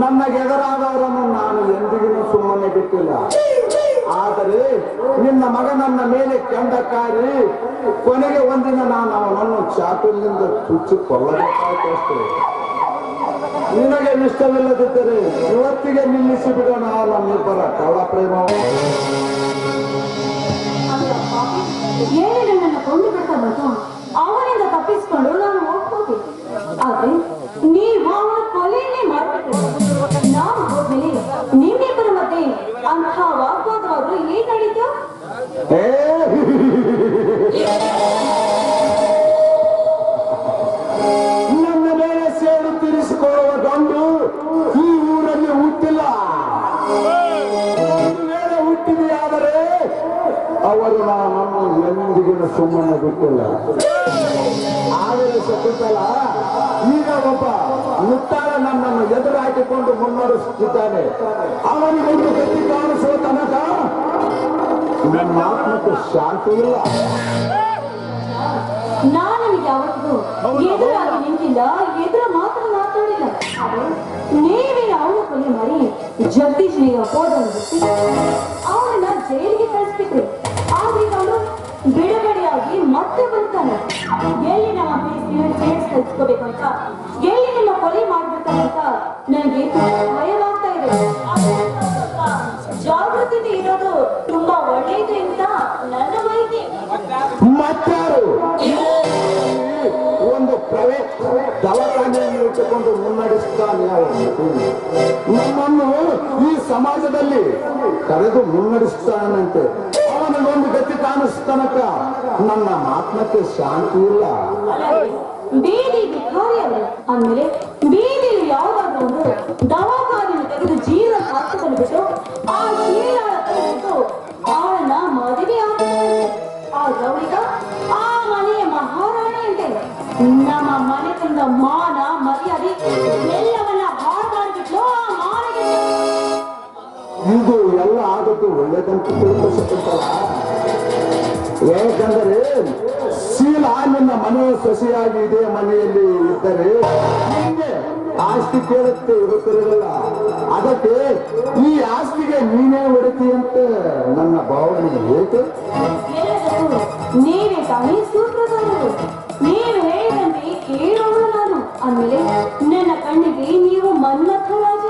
ನನ್ನ ಎದುರಾದವರನ್ನು ನಾನು ಎಂದಿಗೂ ಸುಮ್ಮನೆ ಬಿಟ್ಟಿಲ್ಲ. ಆದರೆ ನಿನ್ನ ಮಗನನ್ನ ಮೇಲೆ ಕೆಂಡ ಕಾರಿ ಕೊನೆಗೆ ಒಂದಿನ ನಾನು ಅವನನ್ನು ಚಾಟುಲಿಂದ ಚುಚ್ಚಿ ಕೊಲ್ಲಬೇಕಾಯ್ತು ಅಷ್ಟೇ ನಿನಗೆ ಇಷ್ಟವಿಲ್ಲದಿದ್ದರೆ ಇವತ್ತಿಗೆ ನಿಲ್ಲಿಸಿ ಬಿಡೋಣ ನಮ್ಮಿಬ್ಬರ ಕಳ್ಳ ಪ್ರೇಮ. ಅವನಿಂದ ತಪ್ಪಿಸಿಕೊಂಡು ನಾನು ಹೋಗ್ಬೋದು ಆದ್ರೆ ಹುಟ್ಟಿದೆಯಾದರೆ ಅವರು ನಾನು ಎಂದಿಗಿನ ಸುಮ್ಮನೆ ಬಿಟ್ಟಿಲ್ಲ. ಆದರೆ ಶಕುಂತಲ ಈಗ ಒಬ್ಬ ಮುತ್ತಾರ ನನ್ನನ್ನು ಎದುರಾಗಿಕೊಂಡು ಮುನ್ನಡೆಸುತ್ತಿದ್ದಾನೆ. ಅವನಿಗೊಂದು ಗತಿ ಕಾಣಿಸುವ ತನಕ ನನ್ನ ಆತ್ಮಕ್ಕೆ ಶಾಂತಿ ಇಲ್ಲ. ನಾನು ಎದುರಾಗಿ ನಿಂತಿಲ್ಲ ಎದುರ ಮಾತ್ರ ಮಾತಾಡಿಲ್ಲ. ಆದ್ರೆ ನೀವೇ ಅವನ ಕೊಲೆ ಮಾಡಿ ಜಗದೀಶ್ನಿಗೆ ನೀವು ಬಿಟ್ಟು ಅವನನ್ನ ಕಳಿಸ್ಬಿಟ್ರು ಆದ್ರೆ ಅವನು ಬಿಡುಗಡೆಯಾಗಿ ಮತ್ತೆ ಬರ್ತಾನೆ ಎಲ್ಲಿ ನಮ್ಮ ಪ್ರೀತಿಯನ್ನು ಅಂತ, ಎಲ್ಲಿ ನಮ್ಮ ಕೊಲೆ ಮಾಡ್ಬೇಕಂತ ನನಗೆ ದವಾಖಾನೆಯನ್ನು ಇಟ್ಟುಕೊಂಡು ಮುನ್ನಡೆಸುತ್ತಾನೆ ಅವನು ನಮ್ಮನ್ನು ಈ ಸಮಾಜದಲ್ಲಿ ಕರೆದು ಮುನ್ನಡೆಸುತ್ತಾನಂತೆ. ಅವನಿಗೊಂದು ಗತಿ ಕಾಣಿಸ್ತನಕ ನನ್ನ ಆತ್ಮಕ್ಕೆ ಶಾಂತಿ ಇಲ್ಲ. ಬೀದಿ ಭಿಕಾರಿ ಅಂದ್ರೆ ಬೀದಿ ಬೀದಿಲಿ ಯಾವ್ದಾದ್ರು ಒಂದು ದವಾಖಾನೆ ತೆಗೆದು ಜೀವ ಹಾಕಿಕೊಂಡು ಆ ಶೀಲಾಳ ತೆಗೆದು ಅವಳನ್ನ ಮದುವೆ ಆಗ್ತಾರೆ ಆ ಗೌರಿಗ ಆ ಮನೆಯ ಮಹಾರಾಣಿ ಅಂತೆ ನಮ್ಮ ಮಾನ ಮರ್ಯಾದೆ. ಎಲ್ಲವನ್ನ ಹಾಳು ಮಾಡಿಬಿಟ್ಲು ಇದು ಎಲ್ಲ ಆದದ್ದು ಒಳ್ಳೆದಂತ ತಿಳ್ಕೊಸಕ್ಕಂತಲ್ಲ ಯಾಕಂದರೆ ಶೀಲ ನಿನ್ನ ಮನೆಯ ಸೊಸೆಯಾಗಿ ಇದೆ ಮನೆಯಲ್ಲಿ ಇದ್ದರೆ ನಿಮಗೆ ಆಸ್ತಿ ಕೇಳುತ್ತೆ ಇರುತ್ತಿರಲಿಲ್ಲ. ಅದಕ್ಕೆ ಈ ಆಸ್ತಿಗೆ ನೀನೇ ಹೊಡಿತಿ ಅಂತ ನನ್ನ ಭಾವನೆ ಏಕೆ ನೀನೇ ನೀವೇ ತಾನೇ ಸೂತ್ರಧಾರರು ಆಮೇಲೆ ನನ್ನ ಕಣ್ಣಿಗೆ ನೀವು ಮನ್ಮಥರಾಜ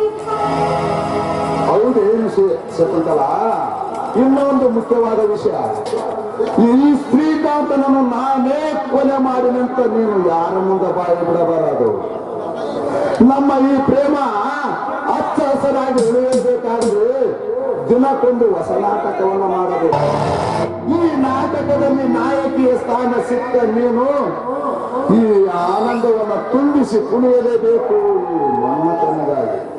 ಇನ್ನೊಂದು ಮುಖ್ಯವಾದ ವಿಷಯ. ಈ ಶ್ರೀಕಾಂತನನ್ನು ನಾನೇ ಕೊಲೆ ಮಾಡಿದಂತ ನೀನು ಯಾರ ಮುಂದೆ ಬಾಯಿ ಬಿಡಬಾರದು? ನಮ್ಮ ಈ ಪ್ರೇಮ ಹಚ್ಚ ಹಸರಾಗಿ ಉಳಿಯಬೇಕಾದ್ರೆ ದಿನಕ್ಕೊಂದು ಹೊಸ ನಾಟಕವನ್ನು ಮಾಡಬೇಕು. ಈ ನಾಟಕದಲ್ಲಿ ನಾಯಕಿಯ ಸ್ಥಾನ ಸಿಕ್ಕ ನೀನು ಈ ಆನಂದವನ್ನು ತುಂಬಿಸಿ ಕುಣಿಯಲೇಬೇಕು ಈ